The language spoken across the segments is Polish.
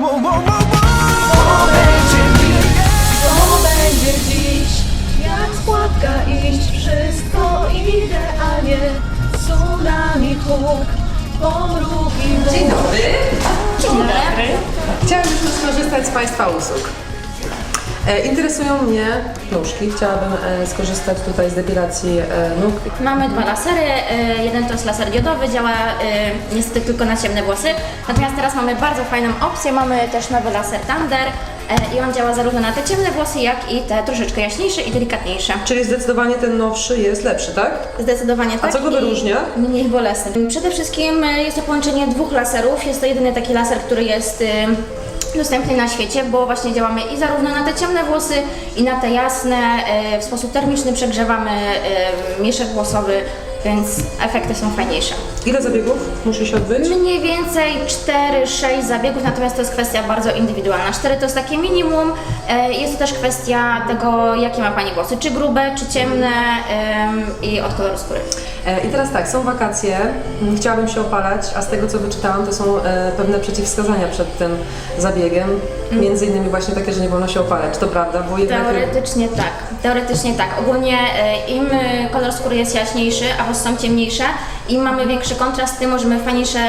To będzie mi, to będzie dziś Jak składka iść, wszystko idealnie Tsunami huk, pomruki mów Dzień dobry. Dzień dobry. Chciałabym już skorzystać z Państwa usług. E, interesują mnie nóżki. Chciałabym e, skorzystać tutaj z depilacji e, nóg. Mamy dwa lasery, jeden to jest laser diodowy, działa niestety tylko na ciemne włosy, natomiast teraz mamy bardzo fajną opcję, mamy też nowy laser Thunder i on działa zarówno na te ciemne włosy, jak i te troszeczkę jaśniejsze i delikatniejsze. Czyli zdecydowanie ten nowszy jest lepszy, tak? Zdecydowanie tak. co go i wyróżnia? Mniej bolesny. Przede wszystkim y, jest to połączenie dwóch laserów. Jest to jedyny taki laser, który jest y, dostępny na świecie, bo właśnie działamy i zarówno na te ciemne włosy, i na te jasne. y, W sposób termiczny przegrzewamy mieszek włosowy, więc efekty są fajniejsze. Ile zabiegów musi się odbyć? Mniej więcej 4-6 zabiegów, natomiast to jest kwestia bardzo indywidualna. 4 to jest takie minimum. e, Jest to też kwestia tego, jakie ma Pani włosy, czy grube, czy ciemne em, i od koloru skóry. E, I teraz tak, są wakacje, m, chciałabym się opalać, a z tego co wyczytałam, to są e, pewne przeciwwskazania przed tym zabiegiem. Między innymi właśnie takie, że nie wolno się opalać. To prawda? Bo jednak Teoretycznie tak. Teoretycznie tak. Ogólnie im kolor skóry jest jaśniejszy, a włosy są ciemniejsze, im mamy większy kontrast, tym możemy fajniejsze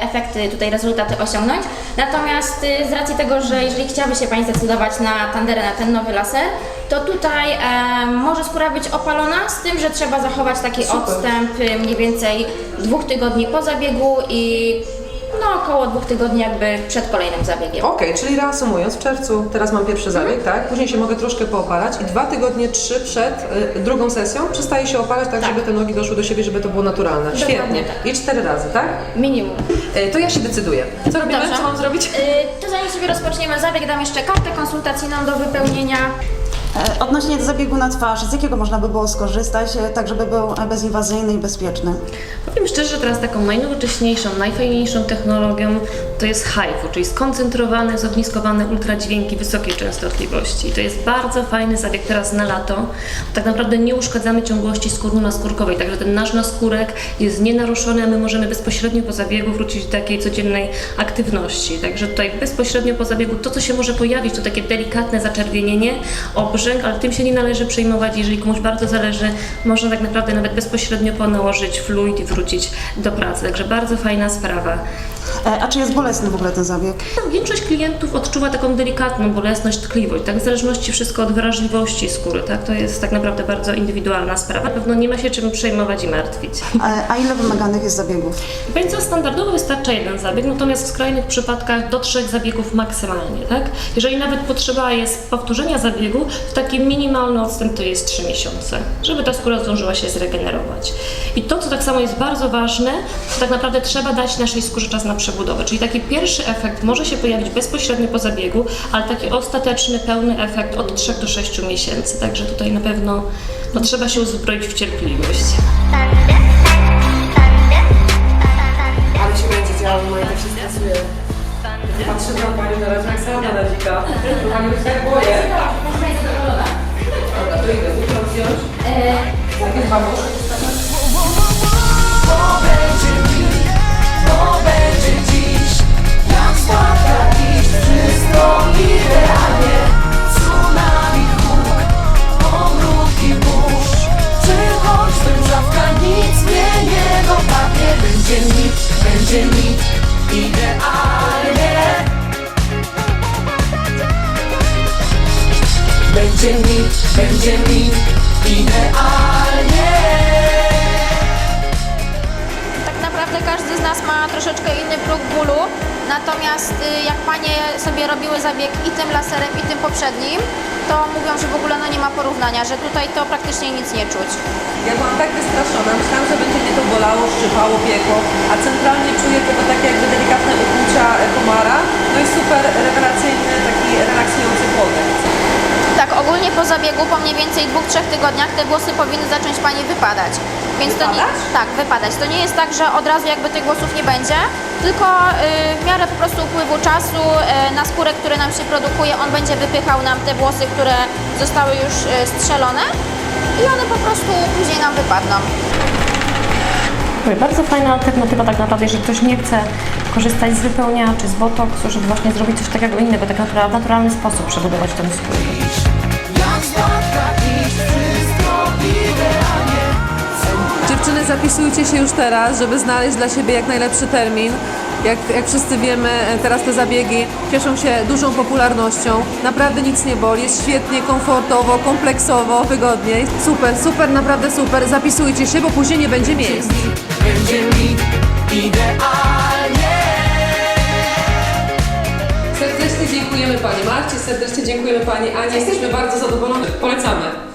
efekty, tutaj rezultaty osiągnąć. Natomiast e, z racji tego, że jeżeli chciałaby się Pani zdecydować na Tanderę, na ten nowy laser, to tutaj e, może skóra być opalona, z tym, że trzeba zachować taki Super. odstęp e, mniej więcej dwóch tygodni po zabiegu i no około dwóch tygodni jakby przed kolejnym zabiegiem. Okej, czyli reasumując, w czerwcu teraz mam pierwszy zabieg, tak? Później się mogę troszkę poopalać i dwa tygodnie, trzy przed y, drugą sesją przestaję się opalać tak, Tak. żeby te nogi doszły do siebie, żeby to było naturalne. Dokładnie Świetnie. tak. I cztery razy, tak? Minimum. Y, to ja się decyduję. Co robimy? Dobrze. Co mam zrobić? Y, To zanim sobie rozpoczniemy zabieg, dam jeszcze kartę konsultacyjną do wypełnienia. E, Odnośnie zabiegu na twarz, z jakiego można by było skorzystać, e, tak żeby był bezinwazyjny i bezpieczny? Powiem szczerze, że teraz taką najnowocześniejszą, najfajniejszą technologią to jest HIFU, czyli skoncentrowane, zogniskowane ultradźwięki wysokiej częstotliwości. I to jest bardzo fajny zabieg teraz na lato. Tak naprawdę nie uszkadzamy ciągłości skórno-naskórkowej, także ten nasz naskórek jest nienaruszony, a my możemy bezpośrednio po zabiegu wrócić do takiej codziennej aktywności. Także tutaj bezpośrednio po zabiegu to, co się może pojawić, to takie delikatne zaczerwienienie, ale tym się nie należy przejmować. Jeżeli komuś bardzo zależy, można tak naprawdę nawet bezpośrednio ponałożyć fluid i wrócić do pracy. Także bardzo fajna sprawa. E, A czy jest bolesny w ogóle ten zabieg? Większość klientów odczuwa taką delikatną bolesność, tkliwość, tak? W zależności wszystko od wrażliwości skóry, tak? To jest tak naprawdę bardzo indywidualna sprawa. Na pewno nie ma się czym przejmować i martwić. A ile wymaganych jest zabiegów? Więc standardowo wystarcza jeden zabieg, natomiast w skrajnych przypadkach do trzech zabiegów maksymalnie, tak? Jeżeli nawet potrzeba jest powtórzenia zabiegu, to taki minimalny odstęp to jest 3 miesiące, żeby ta skóra zdążyła się zregenerować. I to, co tak samo jest bardzo ważne, to tak naprawdę trzeba dać naszej skórze czas na przebudowę, czyli taki pierwszy efekt może się pojawić bezpośrednio po zabiegu, ale taki ostateczny, pełny efekt od 3 do 6 miesięcy, także tutaj na pewno no, trzeba się uzbroić w cierpliwość. Ale się będzie działo, moje to się stresuje. Patrzę na Panią na razie jak sama na dzika. Pani już tak boję. Natomiast y, jak panie sobie robiły zabieg i tym laserem, i tym poprzednim, to mówią, że w ogóle no nie ma porównania, że tutaj to praktycznie nic nie czuć. Ja byłam tak wystraszona, myślałam, że będzie mnie to bolało, szczypało, piekło, a centralnie czuję tylko takie jakby delikatne ukłucia e, komara. No i super rewelacyjny, taki relaksujący chłodek. Tak, ogólnie po mniej więcej dwóch, trzech tygodniach te włosy powinny zacząć Pani wypadać. Więc to nie, Wypadać? tak, wypadać. To nie jest tak, że od razu jakby tych włosów nie będzie, tylko y, w miarę po prostu upływu czasu y, na skórę, który nam się produkuje, on będzie wypychał nam te włosy, które zostały już y, strzelone i one po prostu później nam wypadną. Mówię, Bardzo fajna alternatywa tak naprawdę, jeżeli ktoś nie chce korzystać z wypełniaczy, z botoksu, żeby właśnie zrobić coś takiego innego, tak naprawdę w naturalny sposób przebudować ten skór. Dziewczyny, zapisujcie się już teraz, żeby znaleźć dla siebie jak najlepszy termin. Jak, jak wszyscy wiemy, e, teraz te zabiegi cieszą się dużą popularnością. Naprawdę nic nie boli, jest świetnie, komfortowo, kompleksowo, wygodniej. Super, super, naprawdę super. Zapisujcie się, bo później nie będzie miejsc. Będzie mi idealnie Serdecznie dziękujemy Pani Marcie, serdecznie dziękujemy Pani Ani. Jesteśmy bardzo zadowolone. Polecamy.